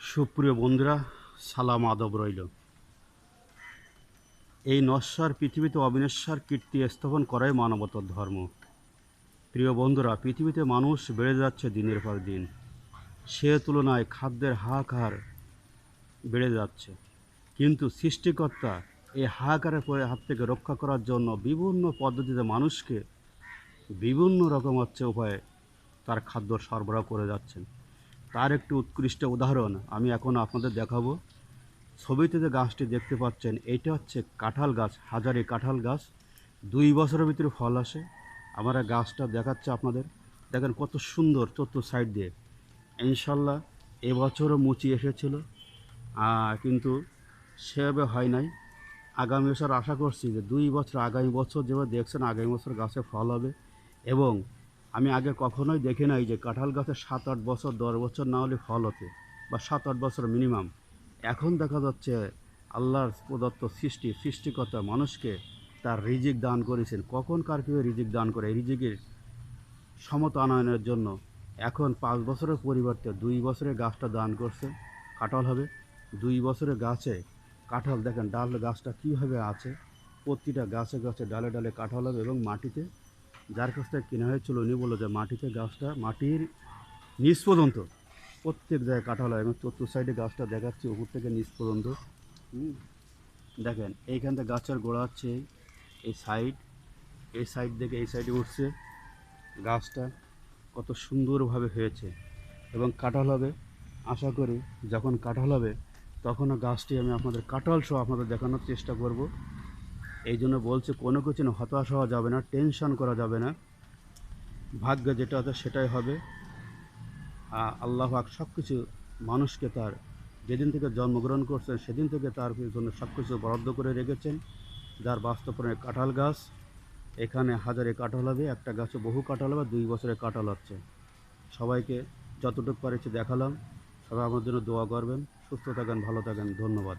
সুপ্রিয় বন্ধুরা, সালাম আদব রইল। এই নশ্বর পৃথিবীতে অবিনশ্বর কীর্তি স্থাপন করাই মানবতার ধর্ম। প্রিয় বন্ধুরা, পৃথিবীতে মানুষ বেড়ে যাচ্ছে দিনের পর দিন। সে তুলনায় খাদ্যের হাহাকার বেড়ে যাচ্ছে। কিন্তু সৃষ্টিকর্তা এই হাহাকারের পরে হাত থেকে রক্ষা করার জন্য বিভিন্ন পদ্ধতিতে মানুষকে বিভিন্ন রকম হচ্ছে উপায়ে তার খাদ্য সরবরাহ করে যাচ্ছেন। তার একটি উৎকৃষ্ট উদাহরণ আমি এখন আপনাদের দেখাবো। ছবিতে যে গাছটি দেখতে পাচ্ছেন, এটা হচ্ছে কাঁঠাল গাছ, হাজারি কাঁঠাল গাছ। দুই বছরের ভিতরে ফল আসে। আমরা গাছটা দেখাচ্ছে আপনাদের। দেখেন কত সুন্দর চতুর সাইড দিয়ে। ইনশাল্লাহ এবছরও মুচি এসেছিল। কিন্তু সেভাবে হয় নাই। আগামী বছর আশা করছি যে দুই বছর, আগামী বছর যেভাবে দেখছেন, আগামী বছর গাছে ফল হবে। এবং আমি আগে কখনোই দেখি নাই যে কাঁঠাল গাছে সাত আট বছর, দশ বছর না হলে ফল হতে বা সাত আট বছর মিনিমাম এখন দেখা যাচ্ছে আল্লাহর প্রদত্ত সৃষ্টি, সৃষ্টিকর্তা মানুষকে তার রিজিক দান করেছেন। কখন কার কীভাবে রিজিক দান করে? রিজিকের সমতানয়নের জন্য এখন পাঁচ বছরের পরিবর্তে দুই বছরে গাছটা দান করছে। কাঁঠাল হবে। দুই বছরে গাছে কাঁঠাল, দেখেন ডাল গাছটা কীভাবে আছে? প্রতিটা গাছে গাছে ডালে ডালে কাঁঠাল হবে এবং মাটিতে যার কাছ থেকে কেনা হয়েছিল, উনি বলল যে মাটিতে গাছটা, মাটির নিচ পর্যন্ত, প্রত্যেক জায়গায় কাঁঠাল হয়, এবং চতুর সাইডে গাছটা দেখাচ্ছি, উপর থেকে নিচ পর্যন্ত। দেখেন, এইখান থেকে গাছের গোড়া হচ্ছে এই- এই সাইড এই সাইড থেকে এই সাইডে উঠছে গাছটা, কত সুন্দরভাবে হয়েছে। এবং কাঁঠাল হবে, আশা করি যখন কাঁঠাল হবে, তখনও গাছটি আমি আপনাদের কাঁঠাল সহ আপনাদের দেখানোর চেষ্টা করব। এই জন্য বলছে, কোনো কিছু হতাশ হওয়া যাবে না, টেনশন করা যাবে না। ভাগ্য যেটা আছে সেটাই হবে। আল্লাহ পাক সব কিছু মানুষকে তার যেদিন থেকে জন্মগ্রহণ করছেন, সেদিন থেকে তার জন্য সব কিছু বরাদ্দ করে রেখেছেন। যার বাস্তবনে কাঁঠাল গাছ, এখানে হাজারে কাঁঠাল হবে, একটা গাছে বহু কাঁঠাল হবে, দুই বছরে কাঁঠাল হচ্ছে। সবাইকে যতটুকু পারেছি দেখালাম। সবাই আমার জন্য দোয়া করবেন। সুস্থ থাকেন, ভালো থাকেন। ধন্যবাদ।